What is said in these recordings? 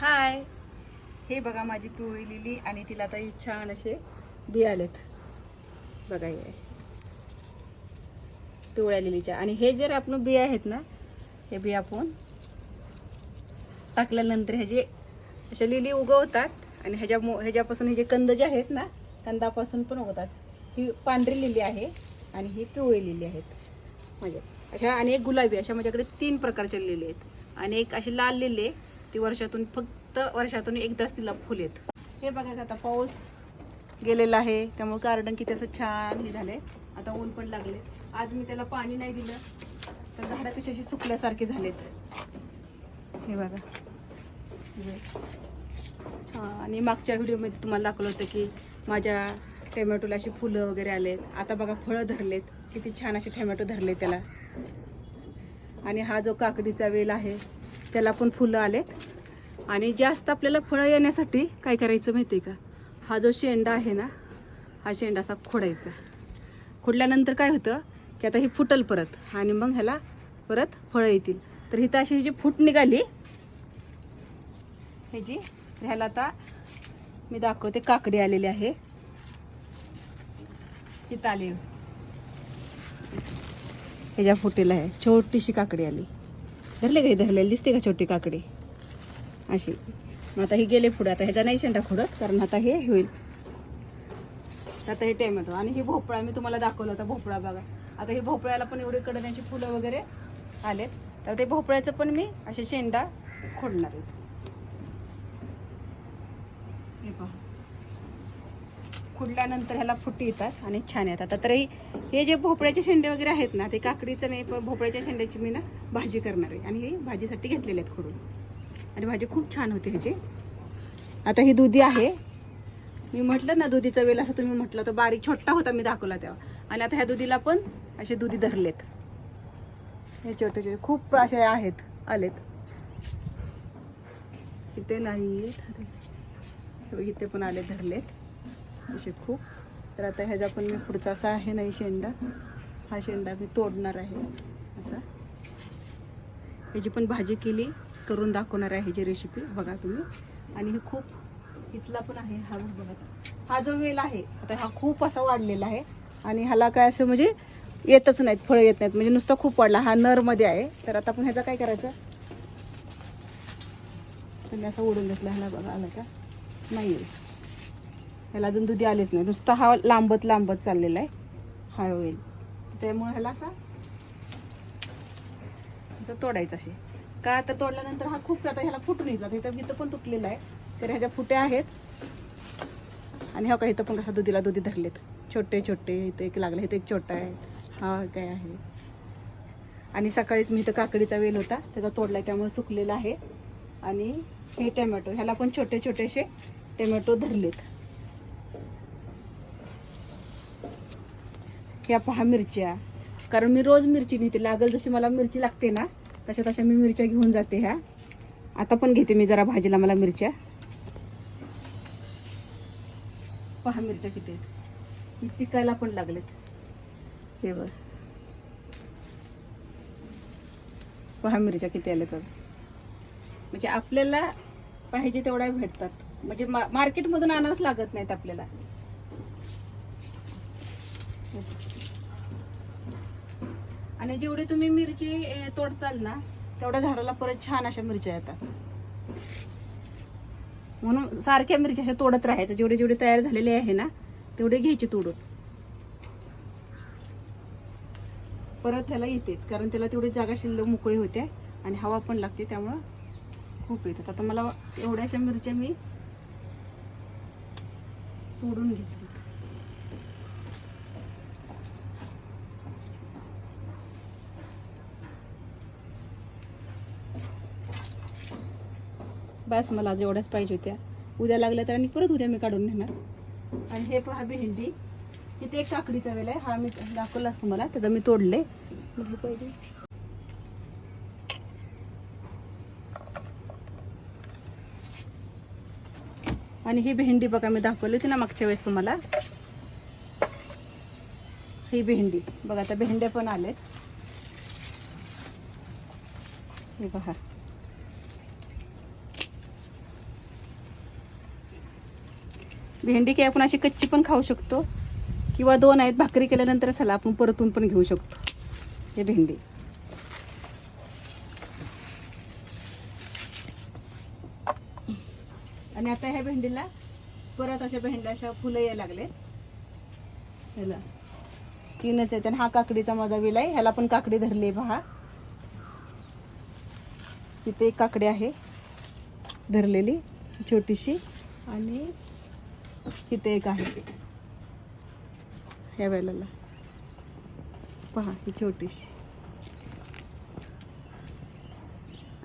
हाय. हे बघा माझी पिवळी लिली आणि तिला आता छान असे बी आलेत. बघा हे. पिवळ्या लिलीच्या. आणि हे जर आपण बी आहेत ना हे बी आपण टाकल्यानंतर ह्याचे अशा लिली उगवतात आणि ह्याच्या मो- ह्याच्यापासून हे जे कंद जे आहेत ना कंदापासून पण उगवतात. ही पांढरी लिली आहे आणि ही पिवळी लिली आहेत. माझ्या अशा आणि एक गुलाबी अशा माझ्याकडे तीन प्रकारच्या लिली आहेत. आणि एक अशी लाल लिली आहे ती वर्षातून फक्त वर्षातून एकदाच तिला फुल येत. हे बघा आता पाऊस गेलेला आहे त्यामुळे गार्डन किती असं छान हे झालंय. आता ऊन पण लागले आज मी त्याला पाणी नाही दिलं तर झाडं कशी अशी सुकल्यासारखे झालेत. हे बघा. हे. आणि मागच्या व्हिडिओमध्ये तुम्हाला दाखवलं होतं की माझ्या टोमॅटोला अशी फुलं वगैरे आलेत. आता बघा फळं धरलेत. किती छान असे टोमॅटो धरले त्याला. आणि हा जो काकडीचा वेल आहे त्याला पण फुलं आलेत. आणि जास्त आपल्याला फळं येण्यासाठी काय करायचं माहिती आहे का? हा जो शेंडा आहे ना हा शेंडा असा खोडायचा. खोडल्यानंतर काय होतं की आता ही फुटल परत आणि मग ह्याला परत फळं येतील. तर इथं अशी ही जी फूट निघाली ह्याची ह्याला आता मी दाखवते काकडी आलेली आहे. ही आली. ह्याच्या फुटीला आहे छोटीशी काकडी आली. धरले काही धरलेली? दिसते का छोटी काकडी? अशी. मग आता हे गेले पुढे. आता ह्याचा नाही शेंडा खुडत कारण आता हे होईल. आता हे टेमॅटो आणि हे भोपळा मी तुम्हाला दाखवलं होता भोपळा बघा. आता हे भोपळ्याला पण एवढे कडण्याची फुलं वगैरे आलेत. तर ते भोपळ्याचं पण मी असे शेंडा खोडणार आहे हे पहा खुडल्यानंतर ह्याला फुटी येतात आणि छान येतात. आता तरी हे जे भोपळ्याचे शेंडे वगैरे आहेत ना ते काकडीचं नाही पण भोपळ्याच्या शेंड्याची मी ना भाजी करणार आहे. आणि हे भाजीसाठी घेतलेले आहेत खोडून. आणि भाजी खूप छान होते ह्याची. आता ही दुधी आहे. मी म्हटलं ना दुधीचा वेल असं तुम्ही म्हटलं तर बारीक छोटा होता मी दाखवला तेव्हा. आणि आता ह्या दुधीला पण असे दुधी धरलेत. हे छोटे छोटे खूप असे आहेत आलेत. इथे नाही इथे पण आले धरलेत. असे खूप. तर आता ह्याचा पण मी पुढचा असा आहे नाही शेंडा. हा शेंडा मी तोडणार आहे. असा. ह्याची पण भाजी केली करून दाखवणार आहे ह्याची रेसिपी बघा तुम्ही. आणि हे खूप इथला पण आहे हा बघा. हा जो वेल आहे आता हा खूप असा वाढलेला आहे. आणि ह्याला काय असं म्हणजे येतच नाहीत फळं येत नाहीत. म्हणजे नुसता खूप वाढला हा नरमध्ये आहे. तर आता आपण ह्याचा काय करायचं? तुम्ही असं ओढून घेतला ह्याला बघा आला का? नाही ह्याला अजून दुधी आलेच नाही. नुसता हा लांबत लांबत चाललेला आहे. हा होईल. त्यामुळे ह्याला असा असं तोडायचं असे का तर तोडल्यानंतर हा खूप आता ह्याला फुटून येतात इथं इथं पण तुटलेला आहे. तर ह्याच्या फुट्या आहेत. आणि हो हा काही इथं पण कसा दुधीला दुधी धरलेत. छोटे छोटे इथं एक लागला इथं एक छोटा आहे. हा काय आहे. आणि सकाळीच मी इथं काकडीचा वेल होता. त्याचा तोडला त्यामुळे सुकलेला आहे. आणि हे टोमॅटो ह्याला पण छोटे छोटेसे टोमॅटो धरलेत. ह्या पहा मिरच्या. कारण मी रोज मिरची नेते लागल जशी मला मिरची लागते ना तशा तशा मी मिरच्या घेऊन जाते ह्या. आता पण घेते मी जरा भाजीला मला मिरच्या. पहा मिरच्या किती आहेत. पिकायला पण लागलेत. हे बघ. पहा मिरच्या किती आल्या तर म्हणजे आपल्याला पाहिजे तेवढ्या भेटतात. म्हणजे मा मार्केटमधून आणावंच लागत नाहीत आपल्याला. आणि जेवढी तुम्ही मिरची तोडताल ना तेवढ्या झाडाला परत छान अशा मिरच्या येतात. म्हणून सारख्या मिरच्या अशा तोडत राहायचं. जेवढे जेवढे तयार झालेले आहे ना तेवढे घ्यायचे तोडून. परत त्याला येतेच कारण त्याला तेवढी जागा शिल्लक मोकळी होते आणि हवा पण लागते त्यामुळं खूप येतात. आता मला एवढ्याशा मिरच्या मी तोडून घेते. बस मला आज एवढ्याच पाहिजे होत्या. उद्या लागल्या तर आणि परत उद्या मी काढून नेणार. आणि हे पहा भेंडी. इथे एक काकडीचा वेल आहे. हा मी दाखवलाच तुम्हाला त्याचा मी तोडले. मग पहिले आणि ही भेंडी बघा मी दाखवली होती ना मागच्या वेळेस तुम्हाला. ही भेंडी. बघा आता भेंड्या पण आलेत. हे पहा. भेंडी की आपण अशी कच्ची पण खाऊ शकतो. किंवा दोन आहेत भाकरी केल्यानंतर चला आपण परतून पण घेऊ शकतो. हे भेंडी. आणि आता ह्या भेंडीला परत अशा भेंड्या अशा फुलं यायला लागले. ह्याला. तीनच आहेत आणि हा काकडीचा माझा विल आहे. ह्याला पण काकडी धरली आहे पहा. तिथे एक काकडी आहे धरलेली छोटीशी. आणि इथे एक आहे. ह्या वेळेला पहा ही छोटीशी.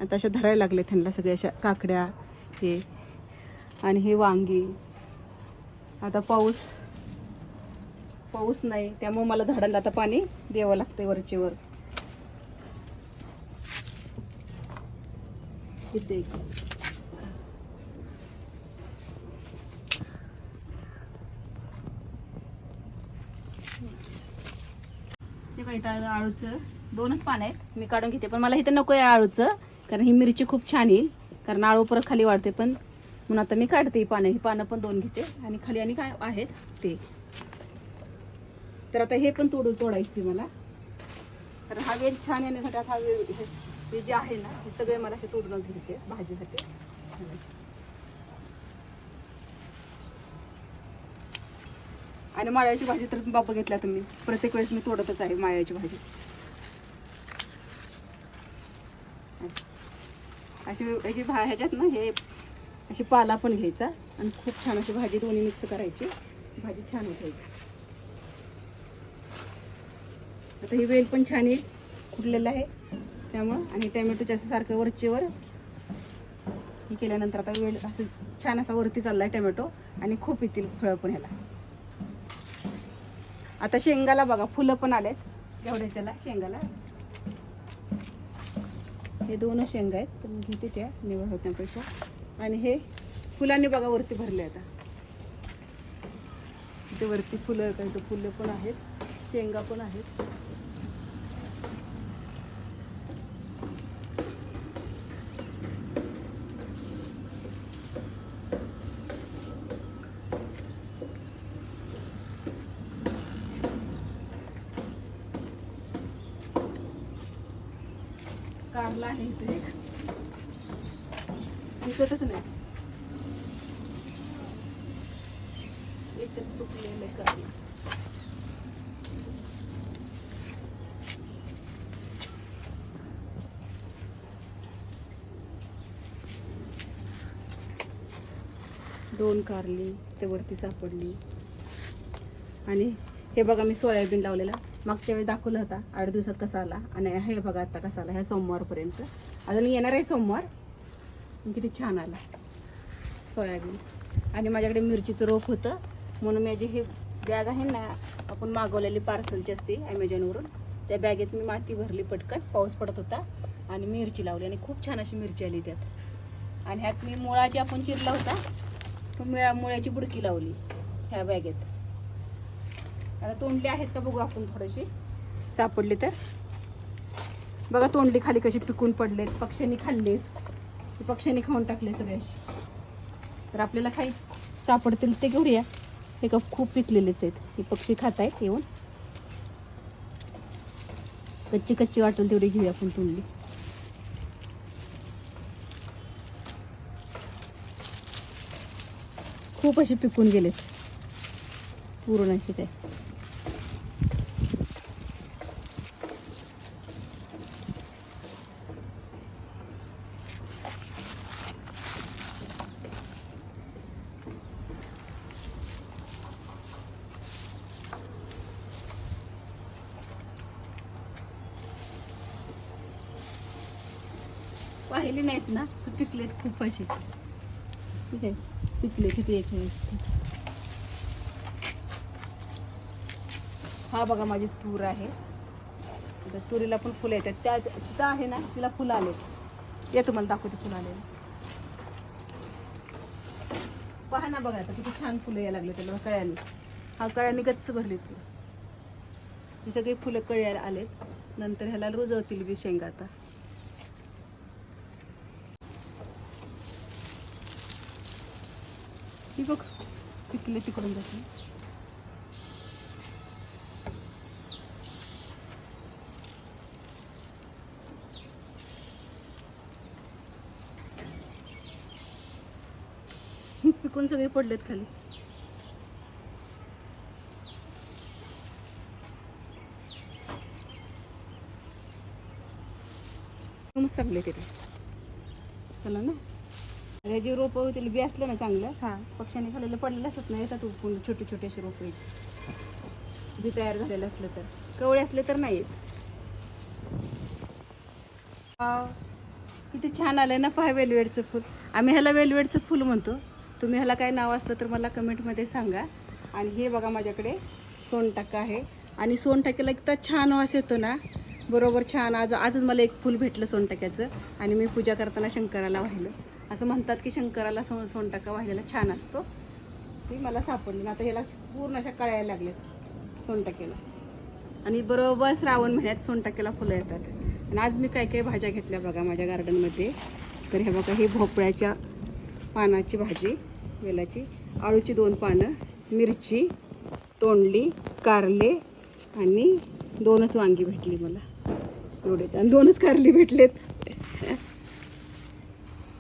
आता अशा धरायला लागले त्यांना सगळ्या अशा काकड्या हे. आणि हे वांगी. आता पाऊस. पाऊस नाही त्यामुळे मला झाडाला आता पाणी द्यावं लागते वरचेवर. इथे एक. हे काय इथं आळूचं. दोनच पानं आहेत. मी काढून घेते. पण मला इथं नको आहे आळूचं कारण ही मिरची खूप छान येईल. कारण आळू परत खाली वाढते पण. म्हणून आता मी काढते ही पानं. ही पानं पण दोन घेते. आणि खाली आणि काय आहेत ते. तर आता हे पण तोडून तोडायचे मला. तर हा वेल छान येण्यासाठी आता हा वेल हे- हे जे आहे ना हे सगळे मला असे तोडूनच घ्यायचे भाजीसाठी. आणि माळ्याची भाजी तर बाबा घेतल्या तुम्ही. प्रत्येक वेळेस मी तोडतच आहे माळ्याची भाजी. अशी याची भा ह्याच्यात ना हे अशी पाला पण घ्यायचा आणि खूप छान अशी भाजी दोन्ही मिक्स करायची. भाजी छान होते. आता ही वेल पण छान येईल फुटलेलं आहे. त्यामुळं आणि टॅमॅटोच्या असं सारखं वरचेवर हे केल्यानंतर आता वेळ असं छान असा वरती चालला आहे टॅमॅटो आणि खूप येतील फळं पण ह्याला. आता शेंगाला बघा फुलं पण आलेत. एवढ्याच्याला शेंगाला. हे दोनच शेंगा आहेत पण घेते त्या निवड होत्यापेक्षा आणि हे फुलांनी बघा वरती भरले आता. इथे वरती फुलं काही तर फुलं पण आहेत शेंगा पण आहेत. कारला आहे इथे एक. दिसतच नाही. कारला दोन कारली ते वरती सापडली. आणि हे बघा मी सोयाबीन लावलेला. मागच्या वेळी दाखवला होता आठ दिवसात कसा आला आणि हे बघा आता कसा आला ह्या सोमवारपर्यंत. अजून येणार आहे सोमवार. किती छान आला. सोयाबीन. आणि माझ्याकडे मिरचीचं रोप होतं. म्हणून माझी हे बॅग आहे ना आपण मागवलेली पार्सलची असते ॲमेझॉनवरून त्या बॅगेत मी माती भरली पटकन. पाऊस पडत होता. आणि मिरची लावली. आणि खूप छान अशी मिरची आली त्यात. आणि ह्यात मी मुळा जे आपण चिरला होता. तो मिळा मुळ्याची बुडकी लावली. ह्या बॅगेत आता तोंडली आहेत का बघू आपण थोडीशी. सापडली तर. बघा तोंडली खाली कशी पिकून पडलेत पक्ष्यांनी खाल्लेत. पक्ष्यांनी खाऊन टाकले सगळे तर आपल्याला काही सापडतील ते घेऊया. हे का खूप पिकलेलेच आहेत. हे पक्षी खात आहेत येऊन. कच्ची कच्ची वाटेल तेवढी घेऊया आपण तोंडली. खूप असे पिकून गेलेत. पूर्ण असे ते. पाहिले नाहीत ना? पिकलेत खूप असे. ठीक आहे. पिकले किती एक आहे. हा बघा माझी तूर आहे. तुरीला पण फुलं येतात. त्या तिथं आहे ना तिला फुलं आले. ये तुम्हाला दाखवते फुलं आले पहा ना बघा आता किती छान फुलं यायला लागले त्याला कळ्याने. हा कळ्याने गच्च भरली ती. ही सगळी फुलं कळ्याला आलेत. नंतर ह्याला रुजवतील बी शेंगा आता. बघ. पिकले तिकडून जाते. पिकून सगळे पडलेत खाली? मस्त चांगले तिथे. चला ना. अरे जे रोपं होतील बी असलं ना चांगलं. हां. पक्ष्यांनी खाल्लेलं पडलेलं असत ना येतात उठून छोटे छोटे असे रोपं. बी तयार झालेलं असलं तर. कवळे असले तर नाही. येत किती छान आलंय ना पहा वेलवेडचं फूल. आम्ही ह्याला वेलवेडचं फूल म्हणतो. तुम्ही ह्याला काय नाव असलं तर मला कमेंटमध्ये सांगा. आणि हे बघा माझ्याकडे सोनटाका आहे. आणि सोनटाक्याला इतका छान वास येतो ना. बरोबर छान. आज आजच मला एक फूल भेटलं सोनटाक्याचं. आणि मी पूजा करताना शंकराला वाहिलं. असं म्हणतात की शंकराला सोन सोनटाका वाहिलेला छान असतो. ती मला सापडली. आता ह्याला पूर्ण अशा कळायला लागल्यात सोनटाक्याला आणि बरोबर श्रावण महिन्यात सोनटाक्याला फुलं येतात. आणि आज मी काय काय भाज्या घेतल्या बघा माझ्या गार्डनमध्ये. तर हे बघा ही भोपळ्याच्या पानाची भाजी वेलाची आळूची दोन पानं मिरची तोंडली कारले आणि दोनच वांगी भेटली मला. एवढेच. आणि दोनच कारली भेटलेत.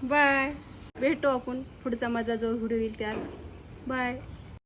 बाय. भेटू आपण पुढचा माझा जो व्हिडिओ येईल त्यात. बाय.